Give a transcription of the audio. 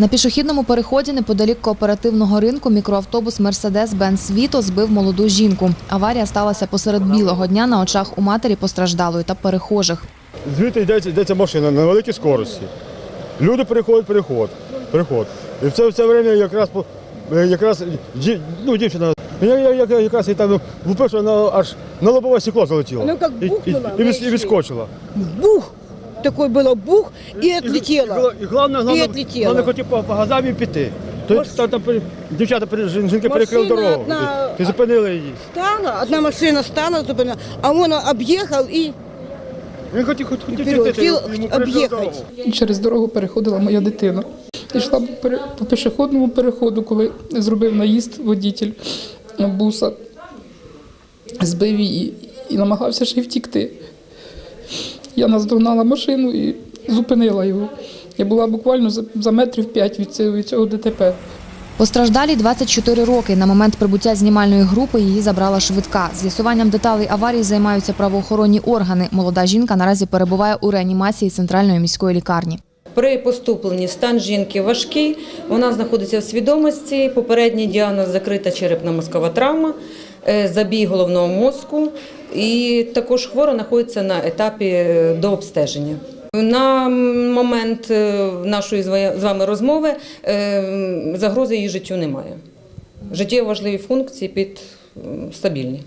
На пішохідному переході неподалік кооперативного ринку мікроавтобус Мерседес-Бенц Віто збив молоду жінку. Аварія сталася посеред білого дня на очах у матері постраждалої та перехожих. Звідти йдеться, йдеться машина на великій скорості. Люди переходять переход. переход. І в це, в це время якраз, по- е, якраз ді- ну, дівчина я, я, я, якраз і там вона аж на лобове стекло залетіло. Ну, як і, і, бухнула, і, і відскочила. бух, такой было бух, и І, отлетело. і, головне, головне, відлетіла. головне хотів по, по газам і піти. То, там, там, дівчата, жінки перекрили дорогу. одна- І, і зупинили її. Стала, одна машина стала, зупинила, а он объехал и Він хотів, хотів об'їхати. Через дорогу переходила моя дитина. Йшла по пере- по пішохідному переходу, коли зробив наїзд водитель буса, збив її і намагався ще й втікти. Я наздогнала машину і зупинила його. Я була буквально за, метрів п'ять від цього, ДТП. Постраждалій 24 роки. На момент прибуття знімальної групи її забрала швидка. З'ясуванням деталей аварії займаються правоохоронні органи. Молода жінка наразі перебуває у реанімації центральної міської лікарні. При поступленні стан жінки важкий, вона знаходиться в свідомості. Попередній діагноз закрита черепно-мозкова травма, забій головного мозку, і також хвора знаходиться на етапі дообстеження. до обстеження. На момент е, нашої з вами розмови е, загрози її життю немає. Життєво важливі функції під стабільні.